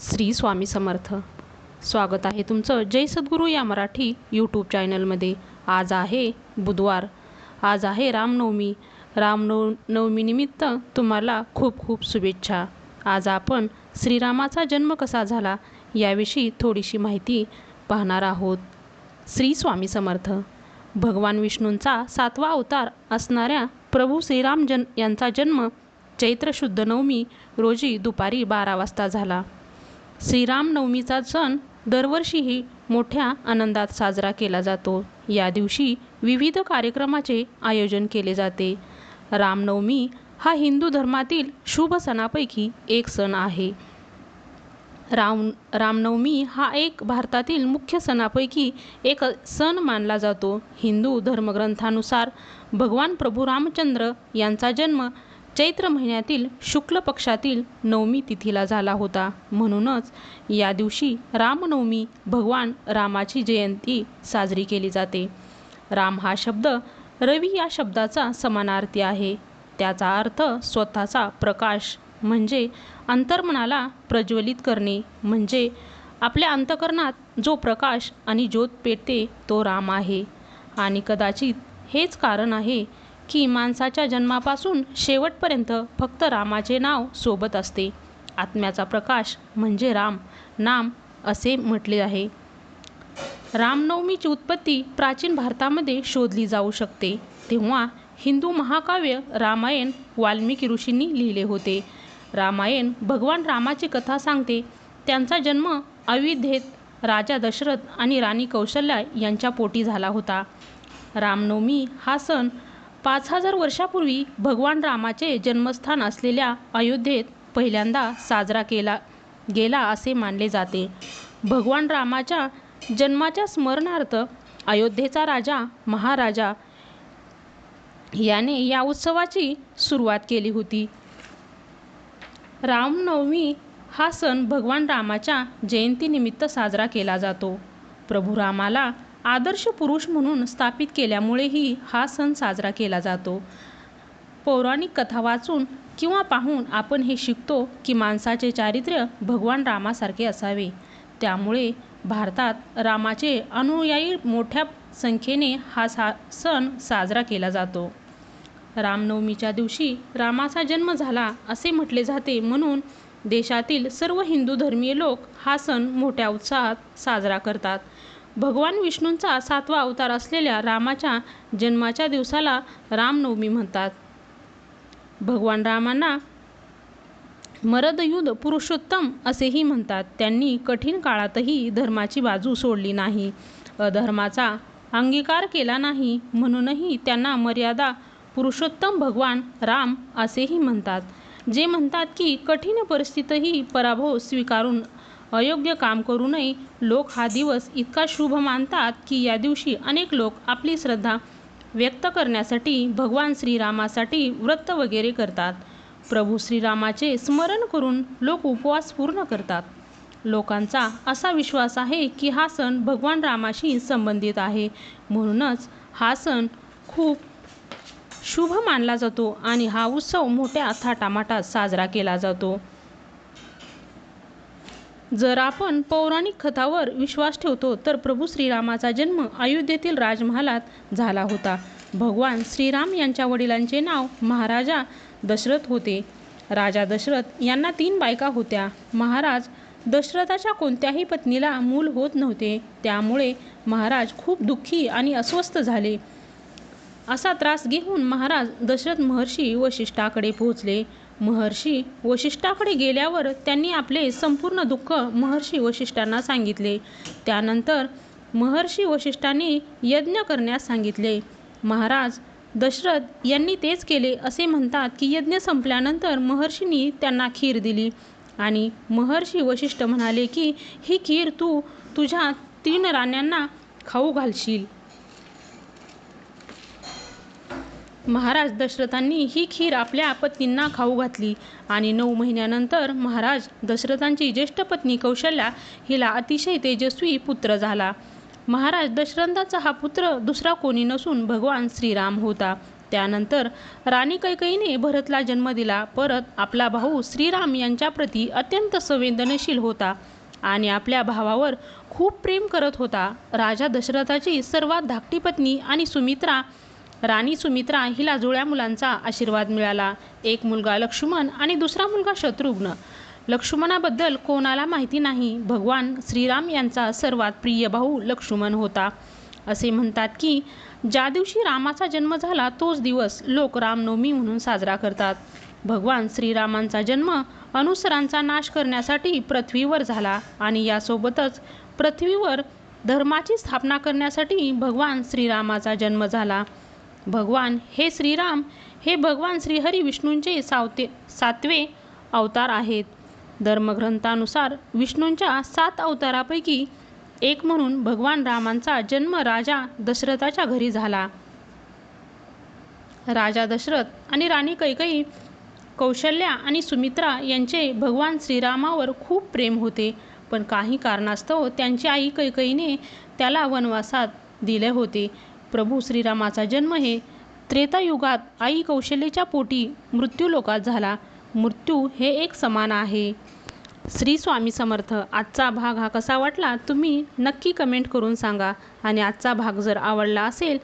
श्री स्वामी समर्थ. स्वागत आहे तुमचं जय सद्गुरू या मराठी यूट्यूब चॅनलमध्ये आज आहे बुधवार. आज आहे रामनवमी. रामनव नवमीनिमित्त तुम्हाला खूप खूप शुभेच्छा. आज आपण श्रीरामाचा जन्म कसा झाला याविषयी थोडीशी माहिती पाहणार आहोत. श्री स्वामी समर्थ. भगवान विष्णूंचा सातवा अवतार असणाऱ्या प्रभू श्रीराम जन यांचा जन्म चैत्र शुद्ध नवमी रोजी दुपारी बारा वाजता झाला. श्रीरामनवमीचा सण दरवर्षीही मोठ्या आनंदात साजरा केला जातो. या दिवशी विविध कार्यक्रमाचे आयोजन केले जाते. रामनवमी हा हिंदू धर्मातील शुभ सणापैकी एक सण आहे. राम रामनवमी हा एक भारतातील मुख्य सणापैकी एक सण मानला जातो. हिंदू धर्मग्रंथानुसार भगवान प्रभू रामचंद्र यांचा जन्म चैत्र महिन्यातील शुक्ल पक्षातील नवमी तिथीला झाला होता. म्हणूनच या दिवशी रामनवमी भगवान रामाची जयंती साजरी केली जाते. राम हा शब्द रवी या शब्दाचा समानार्थी आहे. त्याचा अर्थ स्वतःचा प्रकाश म्हणजे अंतर्मनाला प्रज्वलित करणे म्हणजे आपल्या अंतकरणात जो प्रकाश आणि ज्योत पेटते तो राम आहे. आणि कदाचित हेच कारण आहे की माणसाच्या जन्मापासून शेवटपर्यंत फक्त रामाचे नाव सोबत असते. आत्म्याचा प्रकाश म्हणजे राम नाम असे म्हटले आहे. रामनवमीची उत्पत्ती प्राचीन भारतामध्ये शोधली जाऊ शकते. तेव्हा हिंदू महाकाव्य रामायण वाल्मिकी ऋषींनी लिहिले होते. रामायण भगवान रामाची कथा सांगते. त्यांचा जन्म अविध्येत राजा दशरथ आणि राणी कौशल्या यांच्या पोटी झाला होता. रामनवमी हा सण पाच हजार वर्षापूर्वी भगवान रामाचे जन्मस्थान असलेल्या अयोध्येत पहिल्यांदा साजरा केला गेला असे मानले जाते. भगवान रामाच्या जन्माच्या स्मरणार्थ अयोध्येचा राजा महाराजा याने या उत्सवाची सुरुवात केली होती. रामनवमी हा सण भगवान रामाच्या जयंतीनिमित्त साजरा केला जातो. प्रभू रामाला आदर्श पुरुष म्हणून स्थापित केल्यामुळेही हा सण साजरा केला जातो. पौराणिक कथा वाचून किंवा पाहून आपण हे शिकतो की माणसाचे चारित्र्य भगवान रामासारखे असावे. त्यामुळे भारतात रामाचे अनुयायी मोठ्या संख्येने हा सा सण साजरा केला जातो. रामनवमीच्या दिवशी रामाचा जन्म झाला असे म्हटले जाते म्हणून देशातील सर्व हिंदू धर्मीय लोक हा सण मोठ्या उत्साहात साजरा करतात. भगवान विष्णूंचा सातवा अवतार असलेल्या रामाच्या जन्माच्या दिवसाला रामनवमी म्हणतात. भगवान रामांना मरदयुध पुरुषोत्तम असेही म्हणतात. त्यांनी कठीण काळातही धर्माची बाजू सोडली नाही. अधर्माचा अंगीकार केला नाही. म्हणूनही त्यांना मर्यादा पुरुषोत्तम भगवान राम असेही म्हणतात. जे म्हणतात की कठीण परिस्थितीतही पराभव स्वीकारून अयोग्य काम करू नये लोक हा दिवस इतका शुभ मानतात की या दिवशी अनेक लोक आपली श्रद्धा व्यक्त करण्यासाठी भगवान श्रीरामासाठी व्रत वगैरे करतात. प्रभू श्रीरामाचे स्मरण करून लोक उपवास पूर्ण करतात. लोकांचा असा विश्वास आहे की हा सण भगवान रामाशी संबंधित आहे. म्हणूनच हा सण खूप शुभ मानला जातो आणि हा उत्सव मोठ्या थाटामाटात साजरा केला जातो. जर आपण पौराणिक कथावर विश्वास ठेवतो तर प्रभू श्रीरामाचा जन्म अयोध्येतील राजमहालात झाला होता. भगवान श्रीराम यांच्या वडिलांचे नाव महाराजा दशरथ होते. राजा दशरथ यांना तीन बायका होत्या. महाराज दशरथाच्या कोणत्याही पत्नीला मूल होत नव्हते. त्यामुळे महाराज खूप दुःखी आणि अस्वस्थ झाले. असा त्रास घेऊन महाराज दशरथ महर्षी वशिष्ठाकडे पोहोचले. महर्षी वशिष्ठाकडे गेल्यावर त्यांनी आपले संपूर्ण दुःख महर्षी वशिष्ठांना सांगितले. त्यानंतर महर्षी वशिष्ठांनी यज्ञ करण्यास सांगितले. महाराज दशरथ यांनी तेच केले असे म्हणतात की यज्ञ संपल्यानंतर महर्षींनी त्यांना खीर दिली. आणि महर्षी वशिष्ठ म्हणाले की ही खीर तू तुझ्या तीन राण्यांना खाऊ घालशील. महाराज दशरथांनी ही खीर आपल्या पत्नींना खाऊ घातली आणि नऊ महिन्यानंतर महाराज दशरथांची ज्येष्ठ पत्नी कौशल्या हिला अतिशय तेजस्वी पुत्र झाला. महाराज दशरथाचा हा पुत्र दुसरा कोणी नसून भगवान श्रीराम होता. त्यानंतर राणी कैकईने भरतला जन्म दिला. परत आपला भाऊ श्रीराम यांच्याप्रती अत्यंत संवेदनशील होता आणि आपल्या भावावर खूप प्रेम करत होता. राजा दशरथाची सर्वात धाकटी पत्नी आणि सुमित्रा राणी सुमित्रा हिला जुळ्या मुलांचा आशीर्वाद मिळाला. एक मुलगा लक्ष्मण आणि दुसरा मुलगा शत्रुघ्न. लक्ष्मणाबद्दल कोणाला माहिती नाही. भगवान श्रीराम यांचा सर्वात प्रिय भाऊ लक्ष्मण होता. असे म्हणतात की ज्या दिवशी रामाचा जन्म झाला तोच दिवस लोक रामनवमी म्हणून साजरा करतात. भगवान श्रीरामांचा जन्म अनुसरांचा नाश करण्यासाठी पृथ्वीवर झाला आणि यासोबतच पृथ्वीवर धर्माची स्थापना करण्यासाठी भगवान श्रीरामाचा जन्म झाला. भगवान हे श्रीराम हे भगवान श्रीहरी विष्णूंचे सावते सातवे अवतार आहेत. धर्मग्रंथानुसार विष्णूंच्या सात अवतारापैकी एक म्हणून भगवान रामांचा जन्म राजा दशरथाच्या घरी झाला. राजा दशरथ आणि राणी कैकई कौशल्या आणि सुमित्रा यांचे भगवान श्रीरामावर खूप प्रेम होते. पण काही कारणास्तव त्यांची आई कैकईने त्याला वनवासात दिले होते. प्रभू श्रीरामाचा जन्म हे त्रेतायुगात आई कौशल्याच्या पोटी मृत्यूलोकात झाला. मृत्यू हे एक समान आहे. श्री स्वामी समर्थ आजचा भाग हा कसा वाटला तुम्ही नक्की कमेंट करून सांगा. आणि आजचा भाग जर आवडला असेल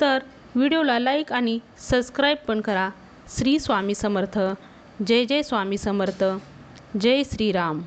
तर व्हिडिओला लाईक आणि सबस्क्राईब पण करा. श्री स्वामी समर्थ. जय जय स्वामी समर्थ. जय श्रीराम.